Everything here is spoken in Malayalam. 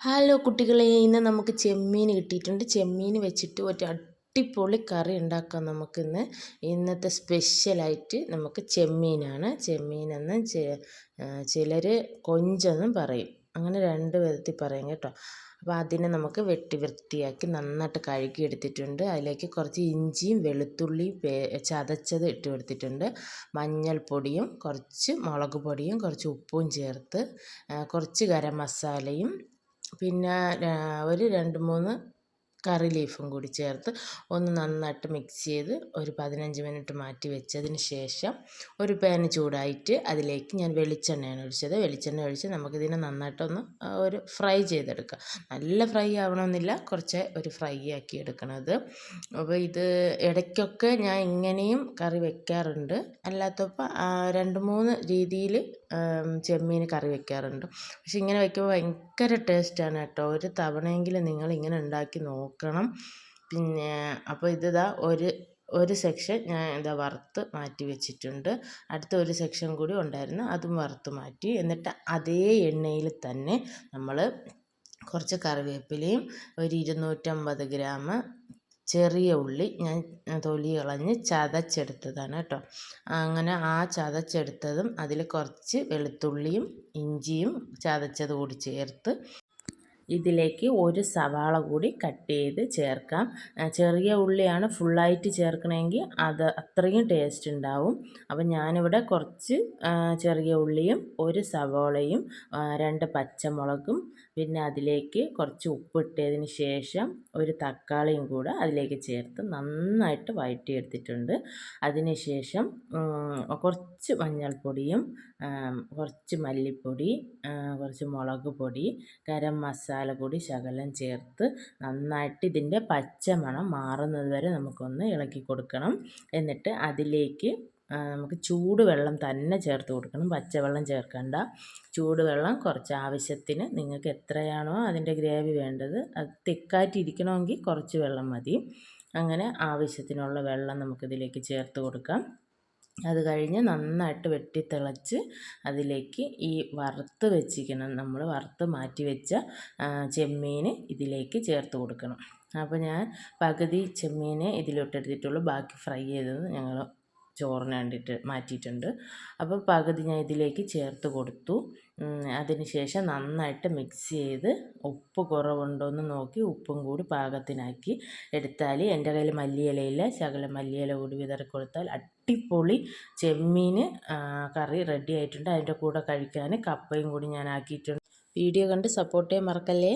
ഹലോ കുട്ടികളെ ഇന്ന് നമുക്ക് ചെമ്മീൻ കിട്ടിയിട്ടുണ്ട്. ചെമ്മീൻ വെച്ചിട്ട് ഒരു അടിപൊളി കറി ഉണ്ടാക്കാം നമുക്കിന്ന്. ഇന്നത്തെ സ്പെഷ്യലായിട്ട് നമുക്ക് ചെമ്മീനാണ്. ചെമ്മീനെന്ന് ചിലർ കൊഞ്ചെന്നും പറയും. അങ്ങനെ രണ്ട് വിധത്തിൽ പറയും കേട്ടോ. അപ്പോൾ അതിനെ നമുക്ക് വെട്ടി വൃത്തിയാക്കി നന്നായിട്ട് കഴുകി എടുത്തിട്ടുണ്ട് അതിലേക്ക് കുറച്ച് ഇഞ്ചിയും വെളുത്തുള്ളിയും ചതച്ചത് ഇട്ട് കൊടുത്തിട്ടുണ്ട്. മഞ്ഞൾപ്പൊടിയും കുറച്ച് മുളക് പൊടിയും കുറച്ച് ഉപ്പും ചേർത്ത് കുറച്ച് ഗരം മസാലയും പിന്നെ ഒരു രണ്ട് മൂന്ന് കറി ലീഫും കൂടി ചേർത്ത് ഒന്ന് നന്നായിട്ട് മിക്സ് ചെയ്ത് ഒരു പതിനഞ്ച് മിനിറ്റ് മാറ്റി വെച്ചതിന് ശേഷം ഒരു പാൻ ചൂടായിട്ട് അതിലേക്ക് ഞാൻ വെളിച്ചെണ്ണയാണ് ഒഴിച്ചത്. വെളിച്ചെണ്ണ ഒഴിച്ച് നമുക്കിതിനെ നന്നായിട്ടൊന്ന് ഒരു ഫ്രൈ ചെയ്തെടുക്കാം. നല്ല ഫ്രൈ ആവണമെന്നില്ല. കുറച്ച് ഒരു ഫ്രൈ ആക്കി എടുക്കണത്. അപ്പോൾ ഇത് ഇടയ്ക്കൊക്കെ ഞാൻ ഇങ്ങനെയും കറി വെക്കാറുണ്ട്. അല്ലാത്തപ്പോൾ രണ്ട് മൂന്ന് രീതിയിൽ ചെമ്മീൻ കറി വെക്കാറുണ്ട്. പക്ഷെ ഇങ്ങനെ വയ്ക്കുമ്പോൾ ഭയങ്കര ടേസ്റ്റാണ് കേട്ടോ. ഒരു തവണയെങ്കിലും നിങ്ങൾ ഇങ്ങനെ ഉണ്ടാക്കി നോക്കണം. പിന്നെ അപ്പോൾ ഇതാ ഒരു ഒരു സെക്ഷൻ ഞാൻ എന്താ വറുത്ത് മാറ്റി വെച്ചിട്ടുണ്ട്. അടുത്ത ഒരു സെക്ഷൻ കൂടി ഉണ്ടായിരുന്നു അതും വറുത്ത് മാറ്റി. എന്നിട്ട് അതേ എണ്ണയിൽ തന്നെ നമ്മൾ കുറച്ച് കറിവേപ്പിലയും ഒരു ഇരുന്നൂറ്റമ്പത് ഗ്രാം ചെറിയ ഉള്ളി ഞാൻ തൊലി കളഞ്ഞ് ചതച്ചെടുത്തതാണ് കേട്ടോ. അങ്ങനെ ആ ചതച്ചെടുത്തതും അതിൽ കുറച്ച് വെളുത്തുള്ളിയും ഇഞ്ചിയും ചതച്ചത് കൂടി ചേർത്ത് ഇതിലേക്ക് ഒരു സവാള കൂടി കട്ട് ചെയ്ത് ചേർക്കാം. ചെറിയ ഉള്ളിയാണ് ഫുള്ളായിട്ട് ചേർക്കണമെങ്കിൽ അത് അത്രയും ടേസ്റ്റ് ഉണ്ടാവും. അപ്പം ഞാനിവിടെ കുറച്ച് ചെറിയ ഉള്ളിയും ഒരു സവാളയും രണ്ട് പച്ചമുളകും പിന്നെ അതിലേക്ക് കുറച്ച് ഉപ്പിട്ടതിന് ശേഷം ഒരു തക്കാളിയും കൂടെ അതിലേക്ക് ചേർത്ത് നന്നായിട്ട് വഴറ്റിയെടുത്തിട്ടുണ്ട്. അതിന് ശേഷം കുറച്ച് മഞ്ഞൾപ്പൊടിയും കുറച്ച് മല്ലിപ്പൊടി കുറച്ച് മുളക് പൊടി ഗരം മസാല പൊടി ശകലം ചേർത്ത് നന്നായിട്ട് ഇതിന്റെ പച്ചമണം മാറുന്നത് വരെ നമുക്കൊന്ന് ഇളക്കി കൊടുക്കണം. എന്നിട്ട് അതിലേക്ക് നമുക്ക് ചൂടുവെള്ളം തന്നെ ചേർത്ത് കൊടുക്കണം. പച്ചവെള്ളം ചേർക്കണ്ട. ചൂടുവെള്ളം കുറച്ച് ആവശ്യത്തിന് നിങ്ങൾക്ക് എത്രയാണോ അതിന്റെ ഗ്രേവി വേണ്ടത് അത് തിക്കായിട്ടിരിക്കണമെങ്കിൽ കുറച്ച് വെള്ളം മതി. അങ്ങനെ ആവശ്യത്തിനുള്ള വെള്ളം നമുക്കിതിലേക്ക് ചേർത്ത് കൊടുക്കാം. അത് കഴിഞ്ഞ് നന്നായിട്ട് വെട്ടി തിളച്ച് അതിലേക്ക് ഈ വറുത്ത് വെച്ചിരിക്കണം. നമ്മൾ വറുത്ത് മാറ്റി വെച്ച ചെമ്മീൻ ഇതിലേക്ക് ചേർത്ത് കൊടുക്കണം. അപ്പോൾ ഞാൻ പകുതി ചെമ്മീൻ ഇതിലോട്ടെടുത്തിട്ടുള്ളൂ. ബാക്കി ഫ്രൈ ചെയ്തത് ഞങ്ങൾ ചോറിന് വേണ്ടിയിട്ട് മാറ്റിയിട്ടുണ്ട്. അപ്പോൾ പകുതി ഞാൻ ഇതിലേക്ക് ചേർത്ത് കൊടുത്തു. അതിന് ശേഷം നന്നായിട്ട് മിക്സ് ചെയ്ത് ഉപ്പ് കുറവുണ്ടോ എന്ന് നോക്കി ഉപ്പും കൂടി പാകത്തിനാക്കി എടുത്താൽ എന്റെ കയ്യിൽ മല്ലിയിലയില്ല ശകല മല്ലിയില കൂടി വിതറി കൊടുത്താൽ അടിപൊളി ചെമ്മീൻ കറി റെഡി ആയിട്ടുണ്ട്. അതിന്റെ കൂടെ കഴിക്കാൻ കപ്പയും കൂടി ഞാൻ ആക്കിയിട്ടുണ്ട്. വീഡിയോ കണ്ട് സപ്പോർട്ട് ചെയ്യാൻ മറക്കല്ലേ?